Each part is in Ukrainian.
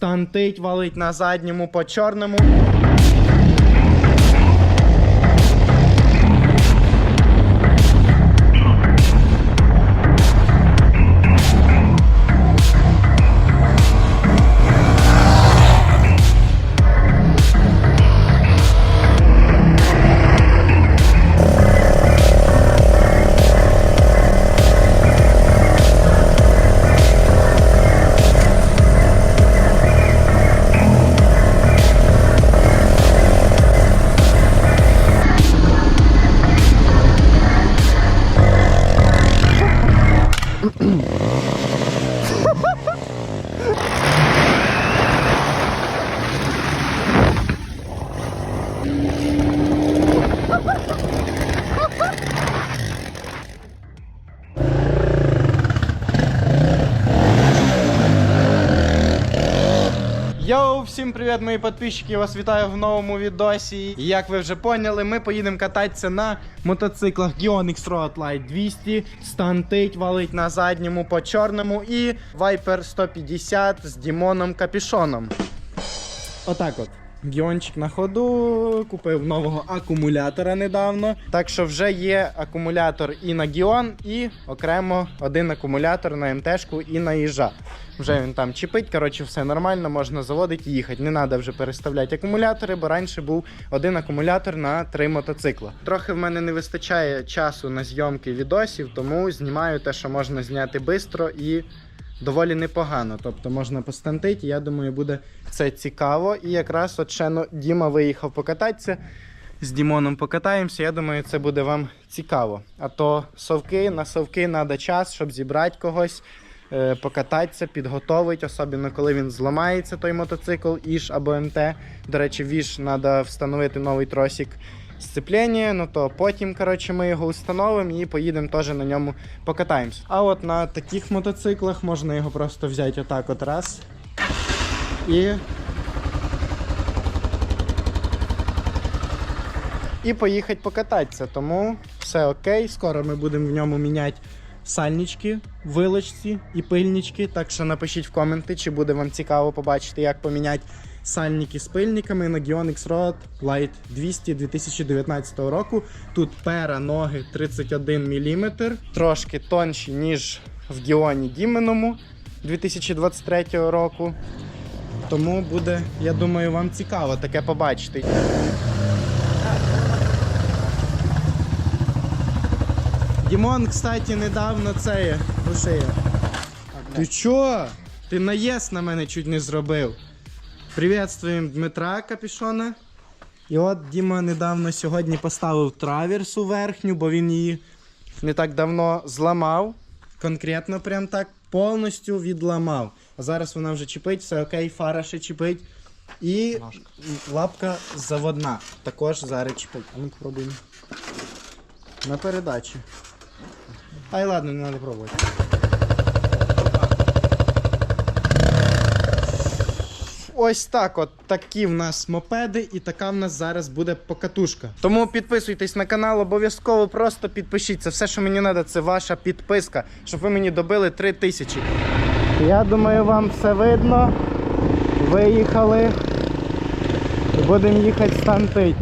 стантить, валить на задньому по чорному. Всім привіт, мої підписчики! Вас вітаю в новому відосі. Як ви вже поняли, ми поїдемо кататися на мотоциклах Gion X-Road Light 200, стантить, валить на задньому по чорному і Viper 150 з Дімоном Капішоном. Отак от. Гіончик на ходу, купив нового акумулятора недавно. Так що вже є акумулятор і на Гіон, і окремо один акумулятор на МТшку і на їжа. Вже він там чіпить, коротше, все нормально, можна заводити і їхати. Не треба вже переставляти акумулятори, бо раніше був один акумулятор на три мотоцикла. Трохи в мене не вистачає часу на зйомки відосів, тому знімаю те, що можна зняти швидко і доволі непогано. Тобто можна постантити, я думаю, буде це цікаво. І якраз от ще ну, Діма виїхав покататися. З Дімоном покатаємося, я думаю, це буде вам цікаво. А то совки, на совки треба час, щоб зібрати когось, е, покататися, підготовити, особливо коли він зламається, той мотоцикл, Іж або МТ. До речі, віж треба встановити новий тросик сцеплення, ну то потім, коротше, ми його встановимо і поїдемо теж на ньому покатаємось. А от на таких мотоциклах можна його просто взяти отак от раз. І. І поїхати покататися. Тому все окей. Скоро ми будемо в ньому міняти сальнички, вилочці і пильнички. Так що напишіть в коменти, чи буде вам цікаво побачити, як поміняти сальники з пильниками на Gion X-Road Light 200 2019 року. Тут пера ноги 31 мм, трошки тонші, ніж в Гіоні Діменому 2023 року. Тому буде, я думаю, вам цікаво таке побачити. Дімон, кстати, недавно це є. Ти чо? Ти наїзд на мене чуть не зробив. Привітствуємо Дмитра Капішона. І от Діма недавно сьогодні поставив траверсу верхню, бо він її не так давно зламав. Конкретно прям так повністю відламав. А зараз вона вже чіпить, все окей, фара ще чіпить. І лапка заводна. Також зараз чіпить. А ну попробуємо. На передачі. Ай ладно, не треба пробувати. Ось так, от такі в нас мопеди, і така в нас зараз буде покатушка. Тому підписуйтесь на канал, обов'язково просто підпишіться. Все, що мені треба, це ваша підписка, щоб ви мені добили 3 тисячі. Я думаю, вам все видно. Виїхали. Будемо їхати стантить.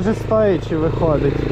Даже стоячи виходить.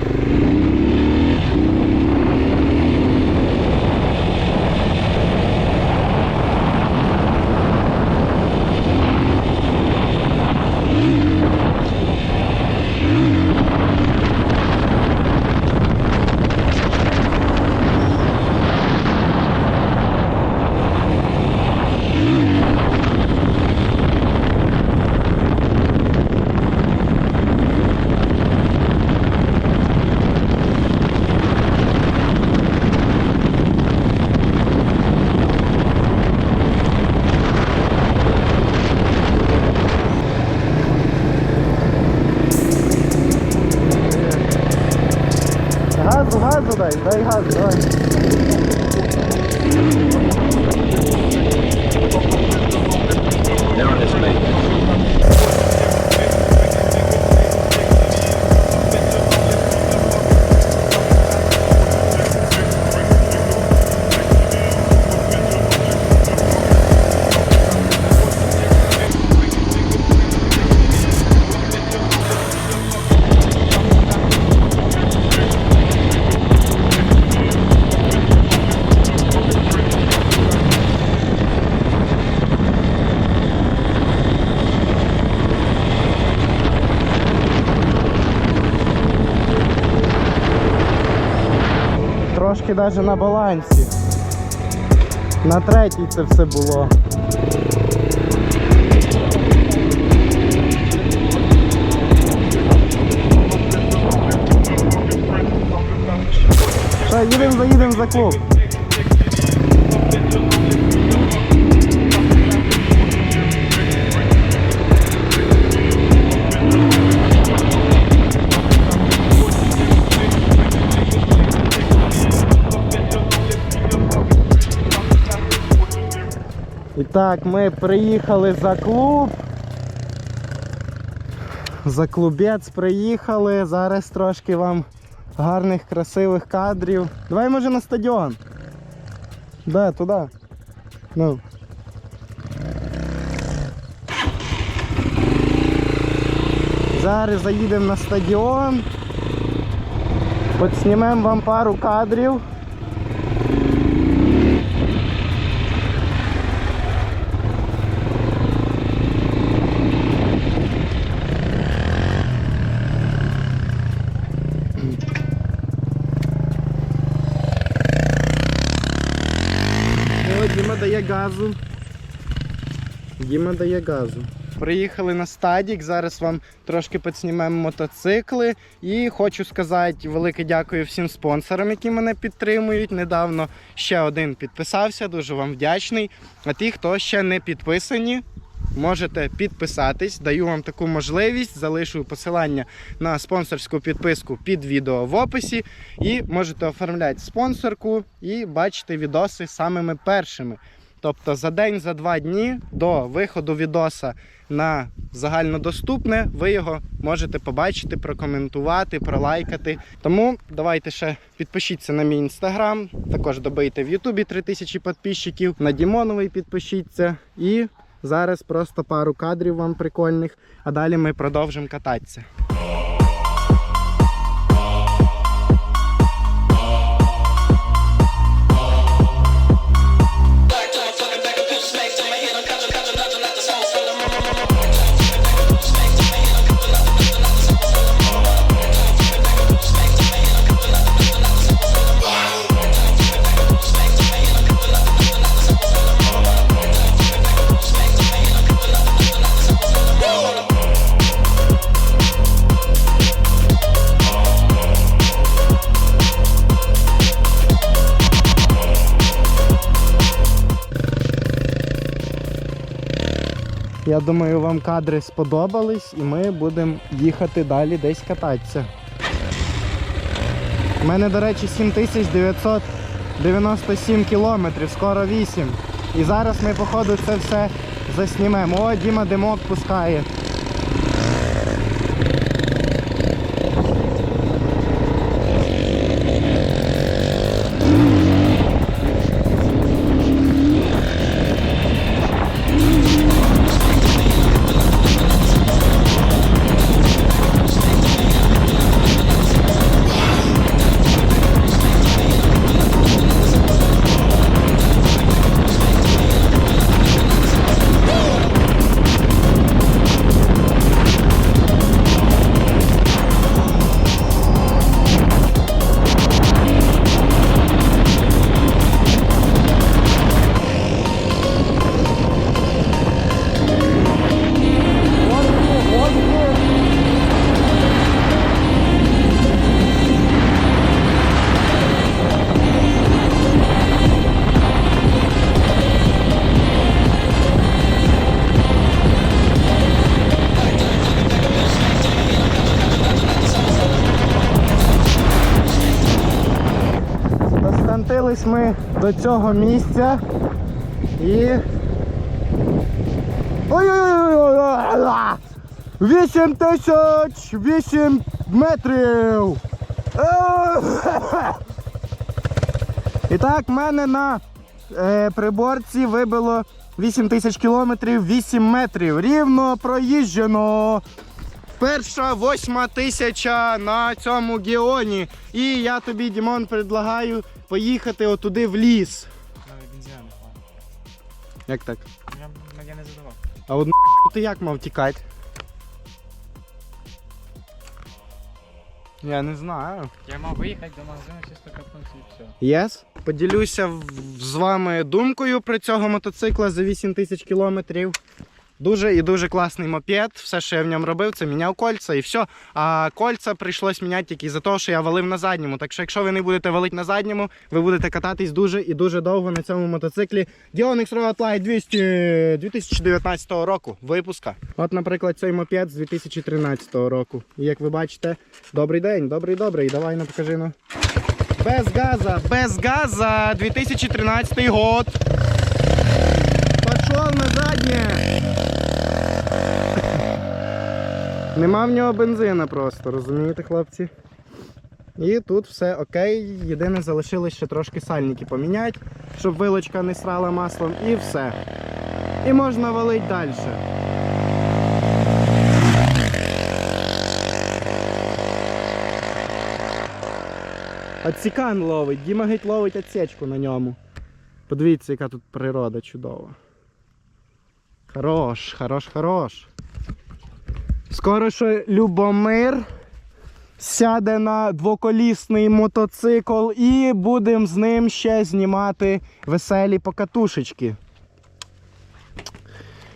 Трошки навіть на балансі. На третій це все було. Що, їдемо, заїдемо за клуб. Так, ми приїхали за клуб. За клубець приїхали. Зараз трошки вам гарних, красивих кадрів. Давай може на стадіон. Да, туди. Ну. Зараз заїдемо на стадіон. Підснімемо вам пару кадрів. О, Діма дає газу. Діма дає газу. Приїхали на стадік, зараз вам трошки підснімемо мотоцикли. І хочу сказати велике дякую всім спонсорам, які мене підтримують. Недавно ще один підписався, дуже вам вдячний. А ті, хто ще не підписані, можете підписатись. Даю вам таку можливість. Залишу посилання на спонсорську підписку під відео в описі. І можете оформляти спонсорку і бачити відоси самими першими. Тобто за день, за два дні до виходу відоса на загальнодоступне, ви його можете побачити, прокоментувати, пролайкати. Тому давайте ще підпишіться на мій інстаграм, також добийте в Ютубі 3000 підписчиків, на Дімоновий підпишіться. І зараз просто пару кадрів вам прикольних, а далі ми продовжимо кататися. Я думаю, вам кадри сподобались і ми будемо їхати далі десь кататися. У мене, до речі, 7997 кілометрів, скоро 8. І зараз ми, походу, це все заснімемо. О, Діма димок пускає. До цього місця і. Ой-ой-ой! 8 тисяч 8 метрів! І так, в мене на е, приборці вибило 8 тисяч кілометрів 8 метрів. Рівно проїжджено. Перша восьма тисяча на цьому геоні. І я тобі, Дімон, предлагаю поїхати отуди в ліс. Навіть бензина не хватить. Як так? Я, я не задавав. А от ти як мав тікати? Я не знаю. Я мав виїхати до магазину, чисто капнувся і все. Єс. Поділюся в- з вами думкою про цього мотоцикла за 8 тисяч кілометрів. Дуже і дуже класний мопед. Все, що я в ньому робив, це міняв кольця і все. А кольця прийшлось міняти тільки за те, що я валив на задньому. Так що, якщо ви не будете валити на задньому, ви будете кататись дуже і дуже довго на цьому мотоциклі. Dionix Road Light 200 2019 року випуска. От, наприклад, цей мопед з 2013 року. І як ви бачите, добрий день, добрий, добрий. Давай ну, покажи ну. Без газа, без газа, 2013 год. Пошел на заднє. Нема в нього бензина просто, розумієте, хлопці? І тут все окей. Єдине залишилось ще трошки сальники поміняти, щоб вилочка не срала маслом, і все. І можна валити далі. Отсікан ловить, Діма геть ловить отсечку на ньому. Подивіться, яка тут природа чудова. Хорош, хорош, хорош. Скоро що Любомир сяде на двоколісний мотоцикл і будемо з ним ще знімати веселі покатушечки.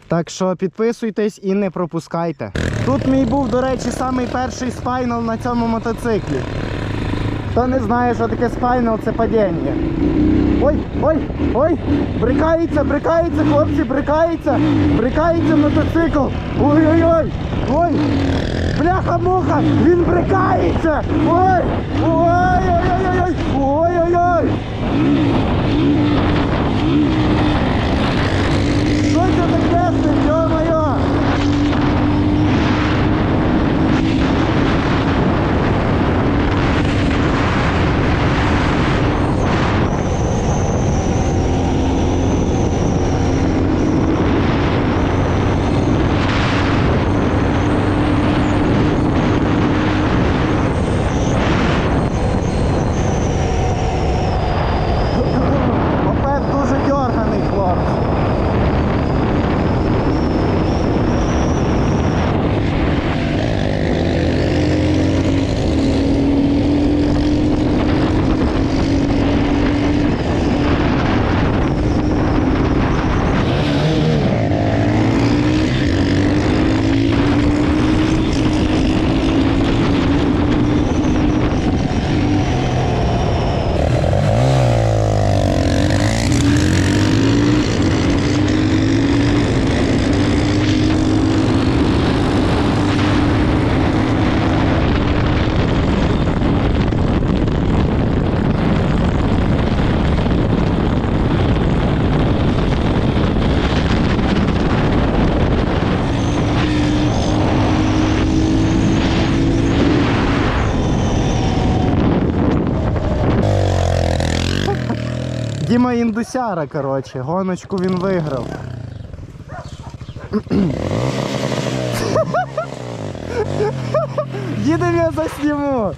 Так що підписуйтесь і не пропускайте. Тут мій був, до речі, самий перший спайнал на цьому мотоциклі. Хто не знає, що таке спайнал, це падіння. Ой, ой, ой, брикається, брикається, хлопці, брикається, брикається мотоцикл. Ой-ой-ой, ой, бляха-муха, він брикається. Ой, ой-ой-ой-ой, ой-ой-ой. Що це таке з ним, йо-моє? Мопед дуже дерганий, хлопці. Діма короче, гоночку він виграв. Їдемо я засніму.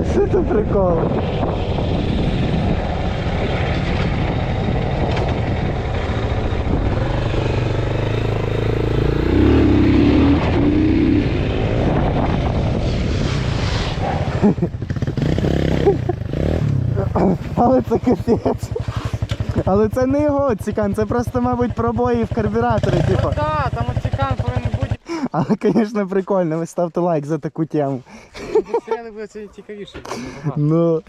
А що це прикол? Але це капець. Але це не його цікан, це просто, мабуть, пробої в карбюраторі, типу. Так, там цікан повинен бути. Але, звісно, прикольно, ви ставте лайк за таку тему. Стріли це цікавіше. Ну.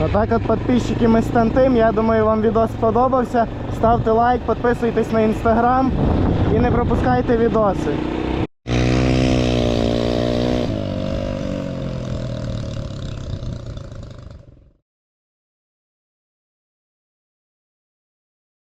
Отак от підписчики ми стантим. Я думаю, вам відос сподобався. Ставте лайк, підписуйтесь на інстаграм і не пропускайте відоси.